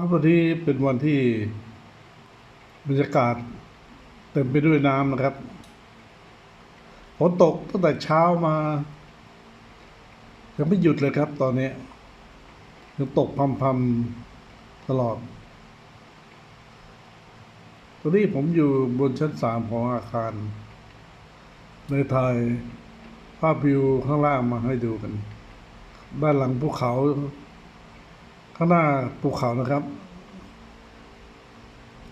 ครับวันนี้เป็นวันที่บรรยากาศเต็มไปด้วยน้ำนะครับฝนตกตั้งแต่เช้ามายังไม่หยุดเลยครับ ตอนนี้ยังตกพรำๆตลอด ตอนนี้ผมอยู่บนชั้นสามของอาคารเลยถ่ายภาพวิวข้างล่างมาให้ดูกัน ด้านหลังภูเขา ข้างหน้าภูเขานะครับ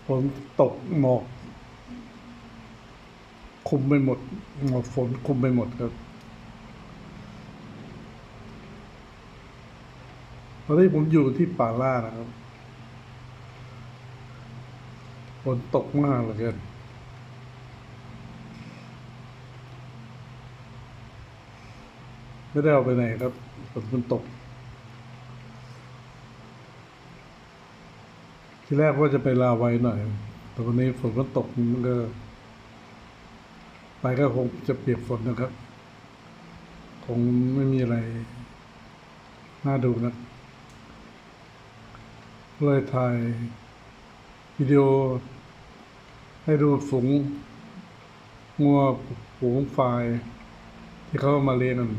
ฝนตกหมอกคุมไปหมดหมอกฝนคุมไปหมดครับตอนนี้ผมอยู่ที่ป่าล่านะครับฝนตกมากเหลือเกินไม่ได้เอาไปไหนครับฝนมันตก ทีแรกว่าจะไปลาไว้หน่อย แต่วันนี้ฝนมันตกมันก็ ไปก็คงจะเปียกฝนนะครับ คงไม่มีอะไร น่าดูนะเลยถ่ายวิดีโอ ให้ดูฝูงงัวฝูงควาย ที่เขาเอามาเลี้ยงกัน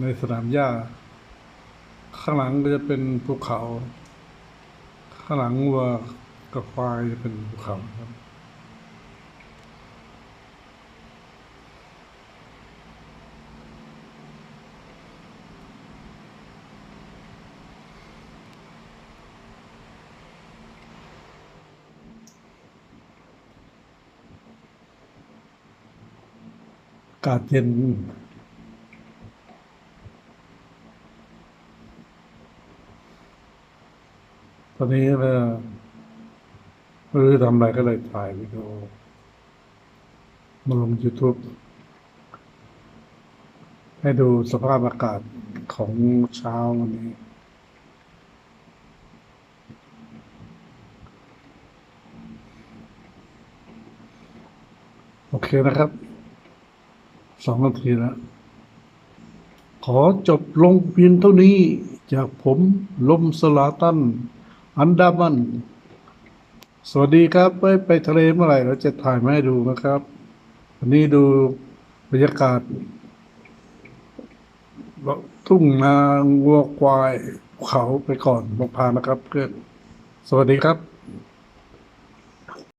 ในสนามหญ้า ข้างหลังก็จะเป็นภูเขา ข้างหลังวัวกับควายจะเป็นภูเขาครับอากาศเย็น ตอนนี้ก็ไม่รู้จะทำอะไรก็เลยถ่ายวิดีโอมาลง YouTube ให้ดูสภาพอากาศของเช้าวันนี้ โอเคนะครับสองนาทีแล้ว ขอจบลงเพียงเท่านี้ จากผมลมสลาตัน อันดามัน สวัสดีครับไปไปทะเลเมื่อไหร่เราจะถ่ายมาให้ดูนะครับวันนี้ดูบรรยากาศทุ่งนาวัวควายเขาไปก่อนบอกพานะครับเพื่อนสวัสดีครับ